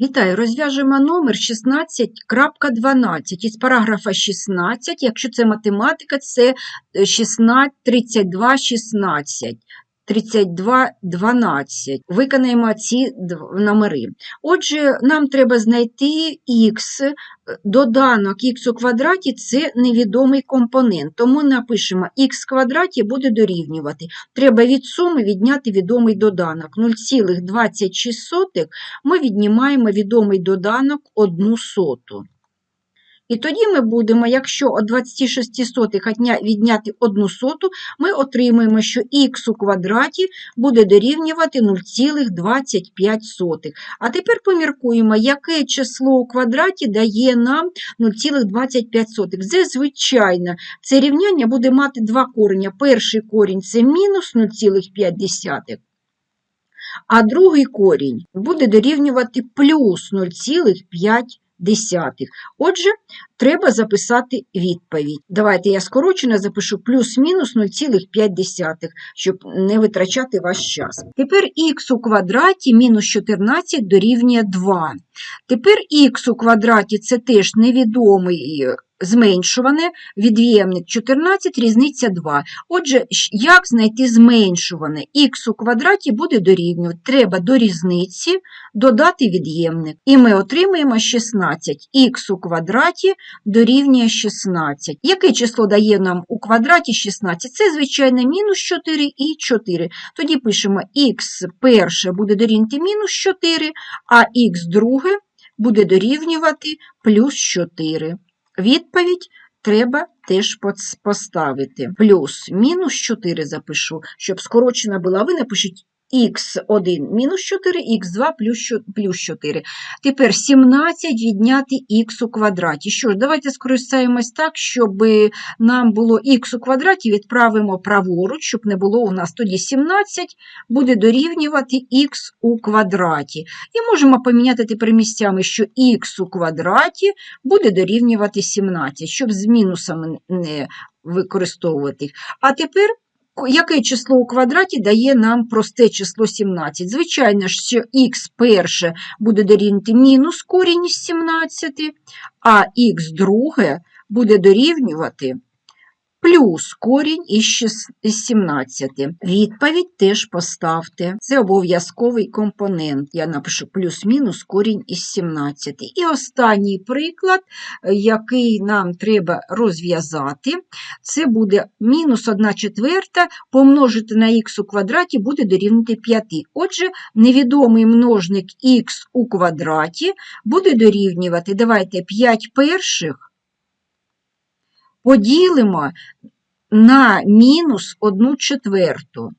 Вітаю, розв'яжемо номер 16.12 із параграфа 16. Якщо це математика, це е, 16, 32, 16. 32, 12. Виконаємо ці номери. Отже, нам треба знайти х, доданок х у квадраті – це невідомий компонент, тому напишемо х квадраті буде дорівнювати. Треба від суми відняти відомий доданок. 0,26 ми віднімаємо відомий доданок 1 соту. І тоді ми будемо, якщо від 26 сотих відняти 1 соту, ми отримаємо, що х у квадраті буде дорівнювати 0,25. А тепер поміркуємо, яке число у квадраті дає нам 0,25. Це звичайно, це рівняння буде мати два кореня. Перший корінь – це мінус 0,5. А другий корінь буде дорівнювати плюс 0,5. Отже, треба записати відповідь. Давайте я скорочено запишу плюс-мінус 0,5, щоб не витрачати ваш час. Тепер х у квадраті мінус 14 дорівнює 2. Тепер х у квадраті це теж невідомий е, зменшуване, від'ємник 14, різниця 2. Отже, як знайти зменшуване? х у квадраті буде дорівнювати. Треба до різниці додати від'ємник. І ми отримаємо 16. х у квадраті дорівнює 16. Яке число дає нам у квадраті 16? Це, звичайно, мінус 4 і 4. Тоді пишемо х перше буде дорівнювати мінус 4, а х друге буде дорівнювати плюс 4. Відповідь треба теж поставити. Плюс мінус 4 запишу, щоб скорочена була. Ви напишіть х1 мінус 4, х2 плюс 4. Тепер 17 відняти х у квадраті. Що ж, давайте скористаємось так, щоб нам було х у квадраті, відправимо праворуч, щоб не було у нас тоді 17, буде дорівнювати х у квадраті. І можемо поміняти тепер місцями, що х у квадраті буде дорівнювати 17, щоб з мінусами не використовувати. А тепер яке число у квадраті дає нам просте число 17? Звичайно що х перше буде дорівнювати мінус корінь із 17, а х друге буде дорівнювати плюс корінь із 17. Відповідь теж поставте. Це обов'язковий компонент. Я напишу плюс-мінус корінь із 17. І останній приклад, е, який нам треба розв'язати, це буде мінус 1 четверта помножити на х у квадраті буде дорівнювати 5. Отже, невідомий множник х у квадраті буде дорівнювати, давайте 5 перших поділимо на мінус 1 четверту.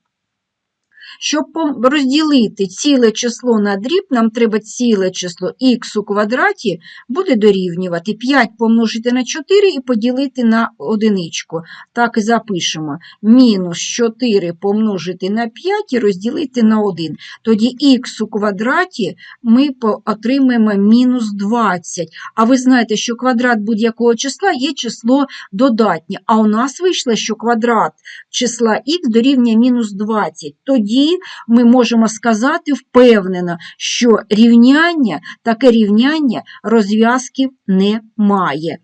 Щоб розділити ціле число на дріб, нам треба ціле число х у квадраті буде дорівнювати 5 помножити на 4 і поділити на одиничку. Так і запишемо. Мінус 4 помножити на 5 і розділити на 1. Тоді х у квадраті ми отримаємо мінус 20. А ви знаєте, що квадрат будь-якого числа є число додатнє. А у нас вийшло, що квадрат числа х дорівнює мінус 20. Тоді ми можемо сказати впевнено, що рівняння, таке рівняння розв'язків не має.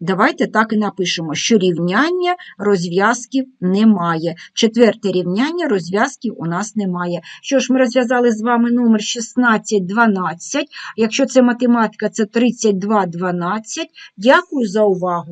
Давайте так і напишемо, що рівняння розв'язків немає. Четверте рівняння розв'язків у нас немає. Що ж, ми розв'язали з вами номер 1612. Якщо це математика, це 3212. Дякую за увагу.